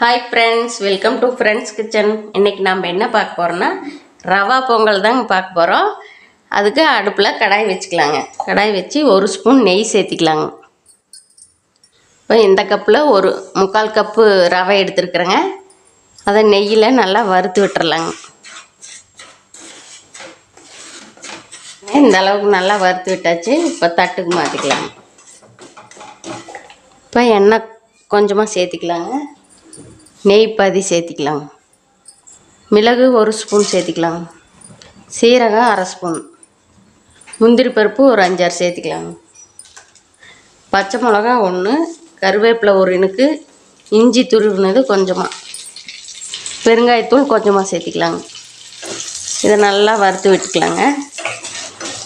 Hi friends welcome to friends kitchen இன்றைக்கி நம்ம என்ன பார்க்க போகிறோன்னா ரவா பொங்கல் தாங்க பார்க்க போகிறோம் அதுக்கு அடுப்பில் கடாய் வச்சுக்கலாங்க. கடாய் வச்சு ஒரு ஸ்பூன் நெய் சேர்த்திக்கலாங்க. இப்போ இந்த கப்பில் ஒரு முக்கால் கப்பு ரவை எடுத்துருக்குறேங்க. அதை நெய்யில் நல்லா வறுத்து விட்டுறலாங்க. இந்த அளவுக்கு நல்லா வறுத்து விட்டாச்சு இப்போ தட்டுக்கு மாற்றிக்கலாங்க இப்போ எண்ணெய் கொஞ்சமாக சேர்த்திக்கலாங்க. நெய் பாதி சேர்த்திக்கலாம். மிளகு ஒரு ஸ்பூன் சேர்த்திக்கலாம். சீரகம் அரை ஸ்பூன். முந்திரி பருப்பு ஒரு அஞ்சாறு சேர்த்திக்கலாம். பச்சை மிளகா ஒன்று கருவேப்பிலை ஒரு இனுக்கு இஞ்சி துருவினது கொஞ்சமாக பெருங்காயத்தூள் கொஞ்சமாக சேர்த்திக்கலாங்க இதை நல்லா வறுத்து விட்டுக்கலாங்க.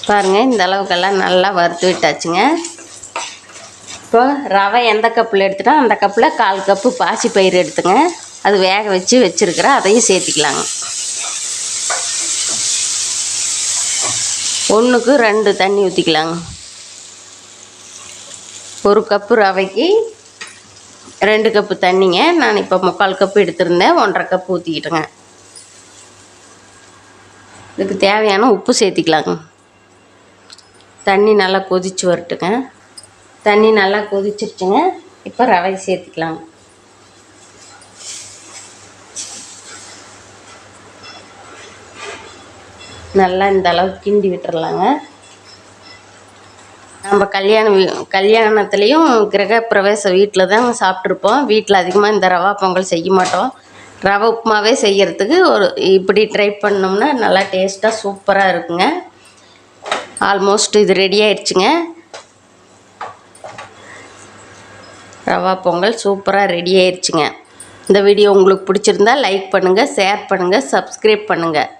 பாருங்கள் இந்த அளவுக்கெல்லாம் நல்லா வறுத்து விட்டாச்சுங்க. இப்போ ரவை எந்த கப்பில் எடுத்துட்டோம் அந்த கப்பில் கால் கப்பு பாசி பயிர் எடுத்துங்க. அது வேக வச்சு வச்சுருக்கிறேன் அதையும் சேர்த்திக்கலாங்க. ஒன்றுக்கு ரெண்டு தண்ணி ஊற்றிக்கலாங்க ஒரு கப்பு ரவைக்கு ரெண்டு கப்பு தண்ணிங்க. நான் இப்போ முக்கால் கப்பு எடுத்திருந்தேன். ஒன்றரை கப்பு ஊற்றிக்கிட்டேங்க இதுக்கு தேவையான உப்பு சேர்த்திக்கலாங்க. தண்ணி நல்லா கொதிச்சு வரட்டுங்க. தண்ணி நல்லா கொதிச்சிருச்சுங்க. இப்போ ரவை சேர்த்துக்கலாம். நல்லா இந்த அளவுக்கு கிண்டி விட்டுறலாங்க. நம்ம கல்யாணம் வீ கல்யாணத்துலேயும் கிரகப்பிரவேச வீட்டில் தான் சாப்பிட்ருப்போம் வீட்டில் அதிகமாக இந்த ரவா பொங்கல் செய்ய மாட்டோம். ரவை உப்புமாவே செய்கிறதுக்கு ஒரு இப்படி ட்ரை பண்ணோம்னா நல்லா டேஸ்ட்டாக சூப்பராக இருக்குங்க. ஆல்மோஸ்ட் இது ரெடி ஆயிடுச்சுங்க ரவா பொங்கல் சூப்பராக ரெடி ஆயிடுச்சுங்க இந்த வீடியோ உங்களுக்கு பிடிச்சிருந்தா லைக் பண்ணுங்கள் ஷேர் பண்ணுங்கள் சப்ஸ்கிரைப் பண்ணுங்கள்